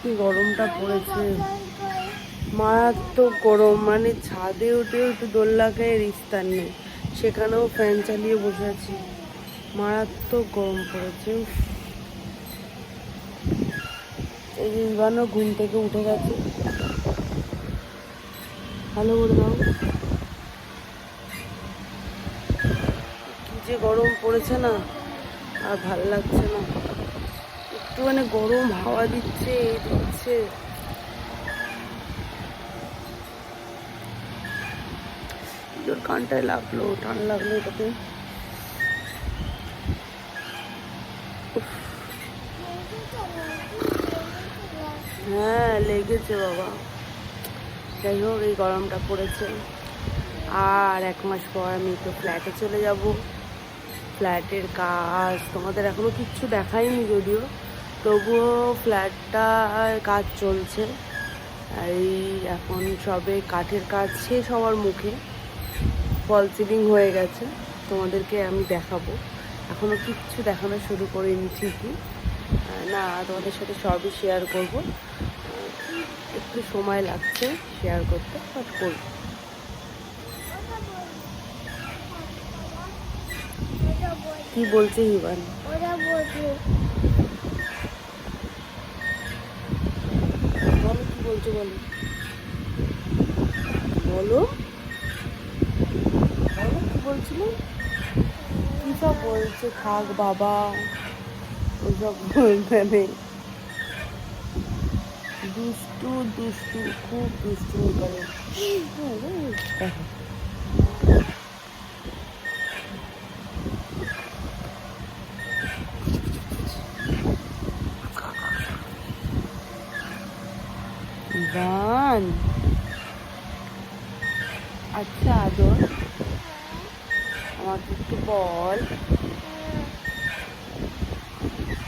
কি গরমটা পড়েছে। মারাত্মক গরম মানে ছাদে উঠে একটু দোল্লাকে রিস্তার নেই। সেখানেও ফ্যান চালিয়ে বসে আছি। মারাত্মক গরম পড়েছে। এই যে ইভানও ঘুম থেকে উঠে গেছে। ভালো করে যে গরম পড়েছে না, আর ভালো লাগছে না। একটুখানি গরম হাওয়া দিচ্ছে দিচ্ছে। জোর কানটায় লাগল টান লাগল এটাতে। হ্যাঁ লেগেছে বাবা। যাই হোক, এই গরমটা পড়েছে। আর এক মাস পর আমি তো ফ্ল্যাটে চলে যাব। ফ্ল্যাটের কাজ তোমাদের এখনও কিচ্ছু দেখাইনি যদিও। তবুও ফ্ল্যাটটা কাজ চলছে। এই এখন সবে কাঠের কাজ শেষ হওয়ার মুখে ফল সিলিং হয়ে গেছে। তোমাদেরকে আমি দেখাবো। এখনও কিচ্ছু দেখানো শুরু করিনি ঠিকই। না, তোমাদের সাথে সবই শেয়ার করব। একটু সময় লাগছে শেয়ার করতে বাট করব। কি বলছে হিবান? ওরা বলছে বলো কি বলছো বলো। বলো। বলছিল? কি সব বলছে? থাক বাবা, ওসব বলতে নেই। দুষ্টু দুষ্টু, খুব দুষ্টু করে। গান আচ্ছা আদর। আমাকে একটু বল।